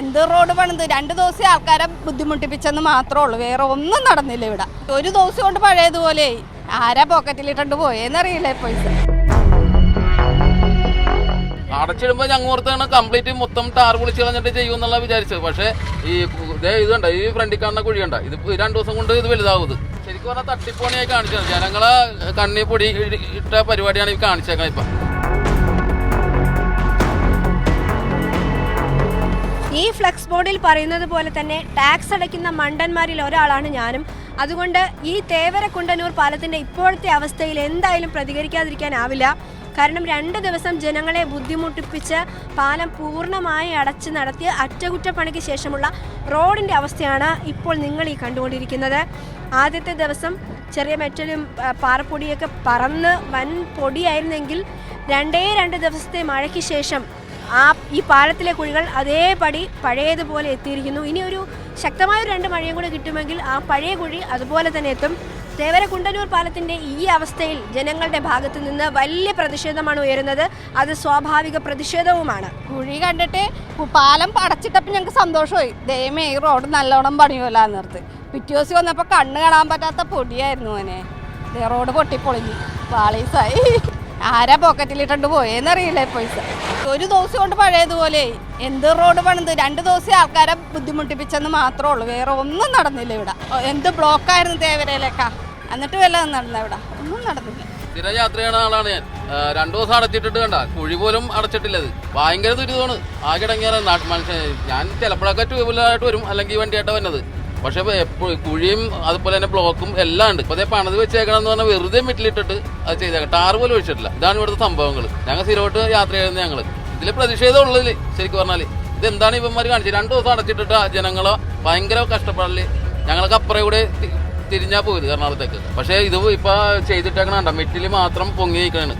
എന്ത് റോഡ് പണിത് രണ്ട് ദിവസം ആൾക്കാരെ ബുദ്ധിമുട്ടിപ്പിച്ചെന്ന് മാത്രമേ ഉള്ളൂ. വേറെ ഒന്നും നടന്നില്ല ഇവിടെ. ഒരു ദിവസം കൊണ്ട് പഴയതുപോലെ ആരാ പോക്കറ്റിലിട്ടുണ്ട് പോയെന്നറിയില്ല പൈസ. അടച്ചിടുമ്പോൾ ഞങ്ങോർത്താണ് കംപ്ലീറ്റ് മൊത്തം ടാർ പൊളിച്ച് കളഞ്ഞിട്ട് ചെയ്യും എന്നുള്ള വിചാരിച്ചത്. പക്ഷേ ഈ ദേ ഇത് കണ്ട? ഈ ഫ്രണ്ടിൽ കാണുന്ന കുഴി കണ്ട ഇത് രണ്ട് ദിവസം കൊണ്ട് ഇത് വലുതാവുന്നത് ശരിക്കും പറഞ്ഞാൽ തട്ടിപ്പോണിയായി കാണിച്ചത് ജനങ്ങളെ കണ്ണി പൊടി ഇട്ട പരിപാടിയാണ് ഈ കാണിച്ചേക്കുന്നത് ഇപ്പം. ഈ ഫ്ലെക്സ് ബോർഡിൽ പറയുന്നത് പോലെ തന്നെ ടാക്സ് അടയ്ക്കുന്ന മണ്ടന്മാരിൽ ഒരാളാണ് ഞാനും. അതുകൊണ്ട് ഈ തേവര കുണ്ടന്നൂർ പാലത്തിന്റെ ഇപ്പോഴത്തെ അവസ്ഥയിൽ എന്തായാലും പ്രതികരിക്കാതിരിക്കാനാവില്ല. കാരണം രണ്ട് ദിവസം ജനങ്ങളെ ബുദ്ധിമുട്ടിപ്പിച്ച് പാലം പൂർണമായി അടച്ച് നടത്തിയ അറ്റകുറ്റപ്പണിക്ക് ശേഷമുള്ള റോഡിന്റെ അവസ്ഥയാണ് ഇപ്പോൾ നിങ്ങൾ ഈ കണ്ടുകൊണ്ടിരിക്കുന്നത്. ആദ്യത്തെ ദിവസം ചെറിയ മെറ്റലും പാറപ്പൊടിയൊക്കെ പറന്ന് വൻ പൊടിയായിരുന്നെങ്കിൽ രണ്ടേ രണ്ട് ദിവസത്തെ മഴയ്ക്ക് ശേഷം ആ ഈ പാലത്തിലെ കുഴികൾ അതേപടി പഴയതുപോലെ എത്തിയിരിക്കുന്നു. ഇനി ഒരു ശക്തമായ ഒരു രണ്ട് മഴയും കൂടെ കിട്ടുമെങ്കിൽ ആ പഴയ കുഴി അതുപോലെ തന്നെ എത്തും. തേവര കുണ്ടന്നൂർ പാലത്തിന്റെ ഈ അവസ്ഥയിൽ ജനങ്ങളുടെ ഭാഗത്തു നിന്ന് വലിയ പ്രതിഷേധമാണ് ഉയരുന്നത്. അത് സ്വാഭാവിക പ്രതിഷേധവുമാണ്. കുഴി കണ്ടിട്ട് പാലം അടച്ചിട്ടപ്പോൾ ഞങ്ങൾക്ക് സന്തോഷമായി. ദൈവമേ ഈ റോഡ് നല്ലോണം പണിയുമല്ല നിർത്ത് പിറ്റേ ദിവസം വന്നപ്പോൾ കണ്ണ് കാണാൻ പറ്റാത്ത പൊടിയായിരുന്നു അവനെ റോഡ് പൊട്ടിപ്പൊളിഞ്ഞു. പാളീസായി. ആരാ പോക്കറ്റിലിട്ടുണ്ട് പോയെന്നറിയില്ല പൈസ. ഒരു ദിവസം കൊണ്ട് പഴയതുപോലെ എന്ത് റോഡ് പണിത് രണ്ട് ദിവസം ആൾക്കാരെ ബുദ്ധിമുട്ടിപ്പിച്ചെന്ന് മാത്രമേ ഉള്ളൂ. വേറെ ഒന്നും നടന്നില്ല ഇവിടെ. എന്ത് ബ്ലോക്കായിരുന്നു തേവരയിലേക്കാ. എന്നിട്ട് വല്ലതും നടന്ന ഇവിടെ? ഒന്നും നടന്നില്ല. സ്ഥിര ആളാണ് ഞാൻ. രണ്ടു ദിവസം അടച്ചിട്ടിട്ട് കണ്ട. കുഴി പോലും അടച്ചിട്ടില്ല ഇത്. ഭയങ്കര ദുരിതമാണ്. ആകെ ഇടങ്ങിയ മനുഷ്യൻ ഞാൻ ചിലപ്പോഴൊക്കെ ടൂ വീലറായിട്ട് വരും. അല്ലെങ്കിൽ വണ്ടിയായിട്ട് വരുന്നത് പക്ഷെ കുഴിയും അതുപോലെ തന്നെ ബ്ലോക്കും എല്ലാം ഉണ്ട്. ഇപ്പൊ അതേ പണത് വെച്ചേക്കണം എന്ന് പറഞ്ഞാൽ വെറുതെ മിറ്റിലിട്ടിട്ട് അത് ചെയ്തേക്കാം. ടാർ പോലും ഒഴിച്ചിട്ടില്ല. ഇതാണ് ഇവിടുത്തെ സംഭവങ്ങൾ ഞങ്ങൾ സ്ഥിരമായിട്ട് യാത്ര ചെയ്യുന്നത് ഞങ്ങൾ ഇതിൽ പ്രതിഷേധം ഉള്ളതിൽ ശരിക്കും പറഞ്ഞാൽ ഇതെന്താണ് ഇവന്മാർ കാണിച്ചത്? രണ്ടു ദിവസം അടച്ചിട്ടിട്ട് ജനങ്ങളെ ഭയങ്കര കഷ്ടപ്പെടൽ ഞങ്ങൾക്ക് അപ്പുറം കൂടെ തിരിഞ്ഞാൽ തിരിഞ്ഞാ പോയത് എറണാകുളത്തേക്ക്. പക്ഷേ ഇത് ഇപ്പൊ ചെയ്തിട്ടേക്കണ മെറ്റിൽ മാത്രം പൊങ്ങി നിൽക്കണാണ്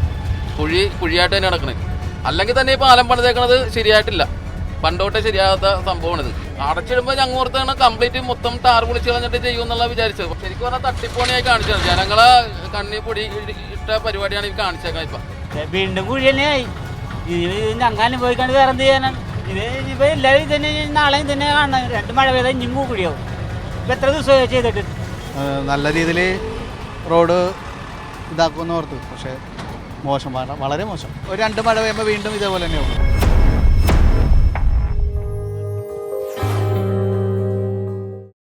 കുഴി കുഴിയായിട്ട് തന്നെ കിടക്കണേ അല്ലെങ്കിൽ തന്നെ ഈ ആലം പണിതേക്കണത് ശരിയായിട്ടില്ല. പണ്ടോട്ടെ ശരിയാകാത്ത സംഭവമാണിത്. അടച്ചിടുമ്പോൾ ഞങ്ങോർത്താണ് കംപ്ലീറ്റ് മൊത്തം ടാർ പൊളിച്ച് കളഞ്ഞിട്ട് ചെയ്യും എന്നുള്ള വിചാരിച്ചത്. ശരിക്കും പറഞ്ഞാൽ തട്ടിപ്പോണിയായി കാണിച്ചത് ജനങ്ങളെ കണ്ണി പൊടി ഇട്ട പരിപാടിയാണ് ഈ കാണിച്ചേക്കാം ഇപ്പൊ. വീണ്ടും കുഴി തന്നെയായി ഇത് ഞങ്ങാനും പോയി കണ്ട് വേറെ എന്ത് ചെയ്യാനാണ്? ഇത് ഇപ്പൊ എല്ലാവരും തന്നെ നാളെയും തന്നെ കാണണം. രണ്ട് മഴ പെയ്താൽ ഇനിയും കുഴിയാവും. ഇപ്പൊ എത്ര ദിവസം ചെയ്തിട്ട്? നല്ല രീതിയിൽ റോഡ് ഇതാക്കുമെന്ന് ഓർത്തു. പക്ഷേ മോശം വളരെ വളരെ മോശം. ഒരു രണ്ട് മഴ പെയ്യുമ്പോൾ വീണ്ടും ഇതേപോലെ തന്നെയാവും